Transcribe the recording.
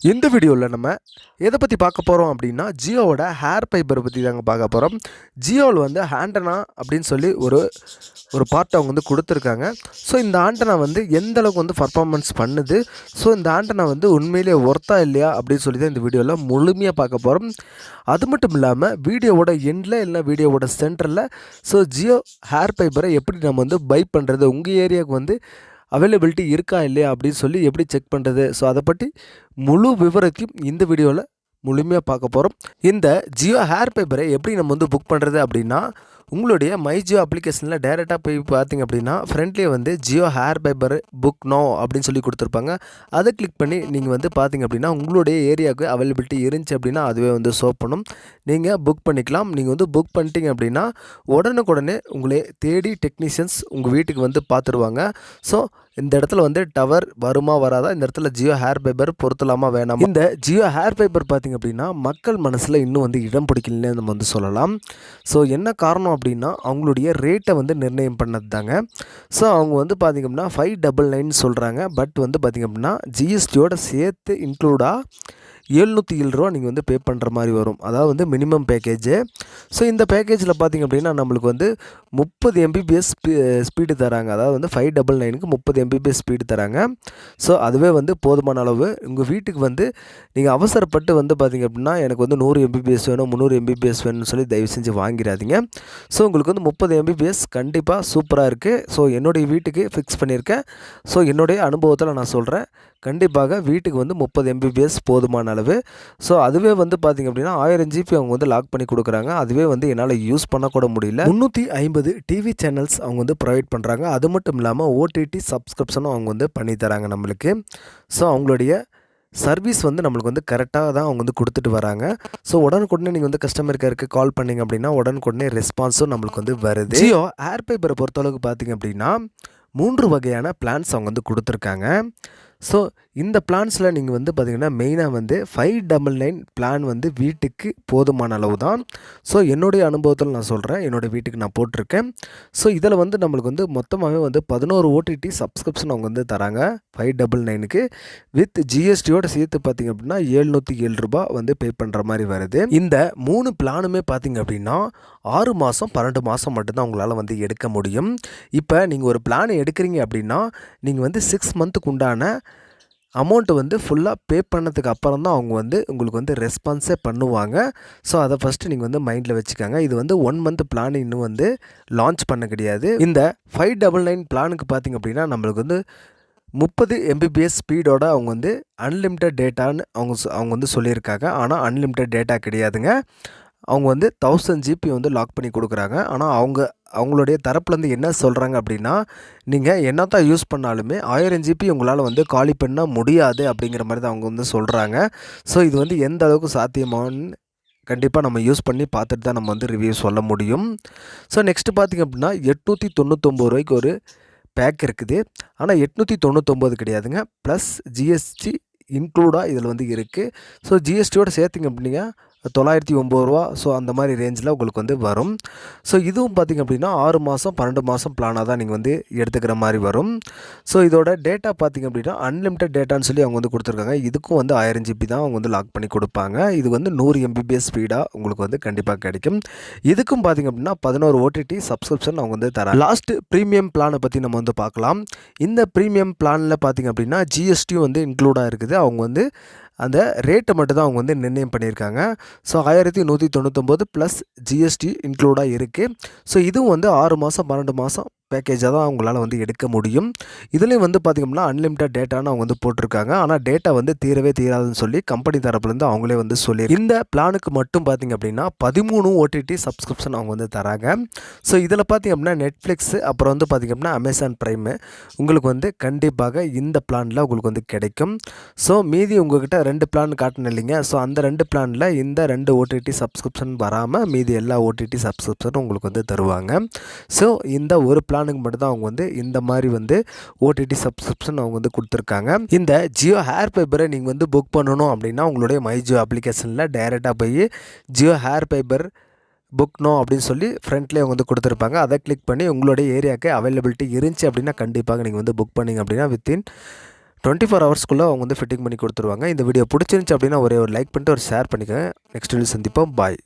இந்த வீடியோவில் நம்ம எதை பற்றி பார்க்க போகிறோம் அப்படின்னா ஜியோவோட ஹேர் ஃபைபரை பற்றி தாங்க பார்க்க போகிறோம் ஜியோவில் வந்து ஆண்டனா அப்படின்னு சொல்லி ஒரு ஒரு பார்ட் அவங்க வந்து கொடுத்துருக்காங்க. ஸோ இந்த ஆண்டனா வந்து எந்த அளவுக்கு வந்து பர்ஃபார்மன்ஸ் பண்ணுது? ஸோ இந்த ஆண்டனா வந்து உண்மையிலேயே ஒர்த்தா இல்லையா? அப்படின்னு சொல்லி தான் இந்த வீடியோவில் முழுமையாக பார்க்க போகிறோம் அது மட்டும் இல்லாமல் வீடியோவோட எண்டில் இல்லை வீடியோவோட சென்டரில் ஸோ ஜியோ ஹேர் ஃபைபரை எப்படி நம்ம வந்து பை பண்ணுறது உங்கள் ஏரியாவுக்கு வந்து அவைலபிலிட்டி இருக்கா இல்லையா அப்படின்னு சொல்லி எப்படி செக் பண்ணுறது ஸோ அதை பற்றி முழு விவரத்தையும் இந்த வீடியோவில் முழுமையாக பார்க்க போகிறோம் இந்த ஜியோ ஹேர் பேப்பரை எப்படி நம்ம வந்து புக் பண்ணுறது அப்படின்னா உங்களுடைய மை ஜியோ அப்ளிகேஷனில் டேரெக்டாக போய் பார்த்தீங்க அப்படின்னா ஃப்ரண்ட்லேயே வந்து Jio air fiber book now அப்படின்னு சொல்லி கொடுத்துருப்பாங்க. அதை கிளிக் பண்ணி நீங்கள் வந்து பார்த்தீங்க அப்படின்னா உங்களுடைய ஏரியாவுக்கு அவைலபிலிட்டி இருந்துச்சு அப்படின்னா அதுவே வந்து ஷோ பண்ணும். நீங்கள் புக் பண்ணிக்கலாம். நீங்கள் வந்து புக் பண்ணிட்டீங்க அப்படின்னா உடனுக்குடனே உங்களை தேடி டெக்னீஷியன்ஸ் உங்கள் வீட்டுக்கு வந்து பார்த்துருவாங்க ஸோ இந்த இடத்துல வந்து டவர் வருமா வராதா? இந்த இடத்துல ஜியோ ஹேர் ஃபைபர் பொருத்தலாமா வேணாம்? இந்த ஜியோ ஹேர் ஃபைபர் பார்த்திங்க அப்படின்னா மக்கள் மனசில் இன்னும் வந்து இடம் பிடிக்கலன்னு நம்ம வந்து சொல்லலாம். ஸோ என்ன காரணம் அப்படின்னா அவங்களுடைய ரேட்டை வந்து நிர்ணயம் பண்ணது தாங்க ஸோ அவங்க வந்து பார்த்திங்க அப்படின்னா ஃபைவ் டபுள் நைன் சொல்கிறாங்க பட் வந்து பார்த்திங்க அப்படின்னா ஜிஎஸ்டியோட சேர்த்து இன்க்ளூடாக எழுநூற்றி ஏழு ரூபா நீங்கள் வந்து பே பண்ணுற மாதிரி வரும். அதாவது வந்து மினிமம் பேக்கேஜு ஸோ இந்த பேக்கேஜில் பார்த்திங்க அப்படின்னா நம்மளுக்கு வந்து முப்பது எம்பிபிஎஸ் ஸ்பீடு தராங்க. அதாவது வந்து ஃபைவ் டபுள் நைனுக்கு முப்பது எம்பிபிஎஸ் ஸ்பீடு தராங்க. ஸோ அதுவே வந்து போதுமான அளவு. உங்கள் வீட்டுக்கு வந்து நீங்கள் அவசரப்பட்டு வந்து பார்த்திங்க அப்படின்னா எனக்கு வந்து நூறு எம்பிபிஎஸ் வேணும் முந்நூறு எம்பிபிஎஸ் வேணும்னு சொல்லி தயவு செஞ்சு வாங்கிடாதீங்க. ஸோ உங்களுக்கு வந்து முப்பது எம்பிபிஎஸ் கண்டிப்பாக சூப்பராக இருக்குது ஸோ என்னுடைய வீட்டுக்கு ஃபிக்ஸ் பண்ணியிருக்கேன். ஸோ என்னுடைய அனுபவத்தில் நான் சொல்கிறேன் கண்டிப்பாக வீட்டுக்கு வந்து முப்பது எம்பிபிஎஸ் போதுமான அளவு. ஸோ அதுவே வந்து பார்த்திங்க அப்படின்னா ஆயிரம் ஜிபி அவங்க வந்து லாக் பண்ணி கொடுக்குறாங்க. அதுவே வந்து என்னால் யூஸ் பண்ணக்கூட முடியல. முந்நூற்றி ஐம்பது டிவி சேனல்ஸ் அவங்க வந்து ப்ரொவைட் பண்ணுறாங்க அது மட்டும் இல்லாமல் ஓடிடி சப்ஸ்கிரிப்ஷனும் அவங்க வந்து பண்ணி தராங்க நம்மளுக்கு. ஸோ அவங்களுடைய சர்வீஸ் வந்து நம்மளுக்கு வந்து கரெக்டாக தான் அவங்க வந்து கொடுத்துட்டு வராங்க. ஸோ உடனுக்குடனே நீங்கள் வந்து கஸ்டமர் கேருக்கு கால் பண்ணிங்க அப்படின்னா உடனுக்குடனே ரெஸ்பான்ஸும் நம்மளுக்கு வந்து வருது. ஜியோ ஏர் பேப்பரை பொறுத்தளவுக்கு பார்த்தீங்க அப்படின்னா மூன்று வகையான பிளான்ஸ் அவங்க வந்து கொடுத்துருக்காங்க. ஸோ இந்த பிளான்ஸில் நீங்கள் வந்து பார்த்திங்கன்னா மெயினாக வந்து ஃபைவ் டபுள் நைன் பிளான் வந்து வீட்டுக்கு போதுமான அளவு தான் ஸோ என்னுடைய அனுபவத்தில் நான் சொல்கிறேன் என்னோடய வீட்டுக்கு நான் போட்டிருக்கேன். ஸோ இதில் வந்து நம்மளுக்கு வந்து மொத்தமாகவே வந்து பதினோரு ஓடிடி சப்ஸ்கிரிப்ஷன் அவங்க வந்து தராங்க. ஃபைவ் டபுள் நைனுக்கு வித் ஜிஎஸ்டியோட சேர்த்து பார்த்திங்க அப்படின்னா ஏழ்நூற்றி ஏழு ரூபாய் வந்து பே பண்ணுற மாதிரி வருது. இந்த மூணு பிளானுமே பார்த்திங்க அப்படின்னா ஆறு மாதம் பன்னெண்டு மாதம் மட்டும்தான் உங்களால் வந்து எடுக்க முடியும். இப்போ நீங்கள் ஒரு பிளான் எடுக்கிறீங்க அப்படின்னா நீங்கள் வந்து சிக்ஸ் மந்த்துக்கு உண்டான அமௌண்ட்டு வந்து ஃபுல்லாக பே பண்ணதுக்கு அப்புறம் தான் அவங்க வந்து உங்களுக்கு வந்து ரெஸ்பான்ஸே பண்ணுவாங்க. ஸோ அதை ஃபஸ்ட்டு நீங்கள் வந்து மைண்டில் வச்சுக்கோங்க. இது வந்து ஒன் மந்த் பிளான் இன்னும் வந்து லான்ச் பண்ண கிடையாது. இந்த ஃபைவ் டபுள் நைன் பிளானுக்கு பார்த்திங்க அப்படின்னா நம்மளுக்கு வந்து முப்பது எம்பிபிஎஸ் ஸ்பீடோட அவங்க வந்து அன்லிமிட்டட் டேட்டான்னு அவங்க அவங்க வந்து சொல்லியிருக்காங்க. ஆனால் அன்லிமிட்டட் டேட்டா கிடையாதுங்க. அவங்க வந்து தௌசண்ட் ஜிபி வந்து லாக் பண்ணி கொடுக்குறாங்க. ஆனால் அவங்க அவங்களுடைய தரப்புலேருந்து என்ன சொல்கிறாங்க அப்படின்னா நீங்கள் என்ன தான் யூஸ் பண்ணாலுமே ஆயிரம் ஜிபி உங்களால் வந்து காலி பண்ண முடியாது அப்படிங்கிற மாதிரி தான் அவங்க வந்து சொல்கிறாங்க ஸோ இது வந்து எந்த அளவுக்கு சாத்தியமானு கண்டிப்பாக நம்ம யூஸ் பண்ணி பார்த்துட்டு தான் நம்ம வந்து ரிவ்யூ சொல்ல முடியும். ஸோ நெக்ஸ்ட்டு பார்த்திங்க அப்படின்னா எட்நூற்றி தொண்ணூத்தொம்பது ரூபாய்க்கு ஒரு பேக் இருக்குது. ஆனால் எட்நூற்றி தொண்ணூத்தொம்பது கிடையாதுங்க. ப்ளஸ் ஜிஎஸ்டி இன்க்ளூடாக இதில் வந்து இருக்குது ஸோ ஜிஎஸ்டியோட சேர்த்திங்க அப்படின்னா தொள்ளாயிரத்தி ஒம்பது ரூபா. ஸோ அந்த மாதிரி ரேஞ்சில் உங்களுக்கு வந்து வரும். ஸோ இதுவும் பார்த்திங்க அப்படின்னா ஆறு மாதம் பன்னெண்டு மாதம் பிளானாக தான் நீங்கள் வந்து எடுத்துக்கிற மாதிரி வரும். ஸோ இதோட டேட்டா பார்த்திங்க அப்படின்னா அன்லிமிட்டட் டேட்டான்னு சொல்லி அவங்க வந்து கொடுத்துருக்காங்க. இதுக்கும் வந்து ஆயிரம் ஜிபி தான் அவங்க வந்து லாக் பண்ணி கொடுப்பாங்க. இது வந்து நூறு எம்பிபிஎஸ் ஸ்பீடாக உங்களுக்கு வந்து கண்டிப்பாக கிடைக்கும். இதுக்கும் பார்த்திங்க அப்படின்னா பதினோரு ஓடிடி சப்ஸ்கிரிப்ஷன் அவங்க வந்து தராங்க. லாஸ்ட் ப்ரீமியம் பிளானை பற்றி நம்ம வந்து பார்க்கலாம். இந்த ப்ரீமியம் பிளானில் பார்த்திங்க அப்படின்னா ஜிஎஸ்டியும் வந்து இன்க்ளூடாக இருக்குது. அவங்க வந்து அந்த ரேட்டை மட்டும் தான் அவங்க வந்து நிர்ணயம் பண்ணியிருக்காங்க. ஸோ ஆயிரத்தி நூற்றி தொண்ணூத்தொம்பது ப்ளஸ் ஜிஎஸ்டி இன்க்ளூடாக இருக்குது ஸோ இதுவும் வந்து ஆறு மாதம் பன்னெண்டு மாதம் பேக்கேஜாக தான் அவங்களால வந்து எடுக்க முடியும். இதுலேயும் வந்து பார்த்திங்கன்னா அன்லிமிட்டட் டேட்டான்னு அவங்க வந்து போட்டிருக்காங்க. ஆனால் டேட்டா வந்து தீரவே தீராதுன்னு சொல்லி கம்பெனி தரப்புலேருந்து அவங்களே வந்து சொல்லி இந்த பிளானுக்கு மட்டும் பார்த்திங்க அப்படின்னா பதிமூணு ஓடிடி சப்ஸ்கிரிப்ஷன் அவங்க வந்து தராங்க. ஸோ இதில் பார்த்திங்க அப்படின்னா நெட்ஃப்ளிக்ஸு அப்புறம் வந்து பார்த்திங்க அப்படின்னா அமேசான் ப்ரைமு உங்களுக்கு வந்து கண்டிப்பாக இந்த பிளானில் உங்களுக்கு வந்து கிடைக்கும். ஸோ மீதி உங்கள்கிட்ட ரெண்டு பிளான் காட்டணும் இல்லைங்க. ஸோ அந்த ரெண்டு பிளானில் இந்த ரெண்டு ஓடிடி சப்ஸ்கிரிப்ஷன் வராமல் மீதி எல்லா ஓடிடி சப்ஸ்கிரிப்ஷனும் உங்களுக்கு வந்து தருவாங்க. ஸோ இந்த ஒரு பிளான் பிளானுக்கு மட்டும் தான் அவங்க வந்து இந்த மாதிரி வந்து ஓடிடி சப்ஸ்கிரிப்ஷன் அவங்க வந்து கொடுத்துருக்காங்க. இந்த ஜியோ ஹேர் பேப்பரை நீங்கள் வந்து புக் பண்ணணும் அப்படின்னா உங்களுடைய மை ஜியோ அப்ளிகேஷனில் டைரெக்டாக போய் Jio air fiber book now அப்படின்னு சொல்லி ஃப்ரண்ட்லேயே அவங்க வந்து கொடுத்துருப்பாங்க. அதை கிளிக் பண்ணி உங்களுடைய ஏரியாவுக்கு அவைலபிலிட்டி இருந்துச்சு அப்படின்னா கண்டிப்பாக நீங்கள் வந்து புக் பண்ணிங்க அப்படின்னா வித்தின் டுவெண்ட்டி ஃபோர் ஹவர்ஸ்க்குள்ளே அவங்க வந்து ஃபிட்டிங் பண்ணி கொடுத்துருவாங்க. இந்த வீடியோ பிடிச்சிருந்துச்சி அப்படின்னா ஒரே ஒரு லைக் பண்ணிட்டு ஒரு ஷேர் பண்ணிக்கோங்க. நெக்ஸ்ட் வீடியோ சந்திப்போம். பாய்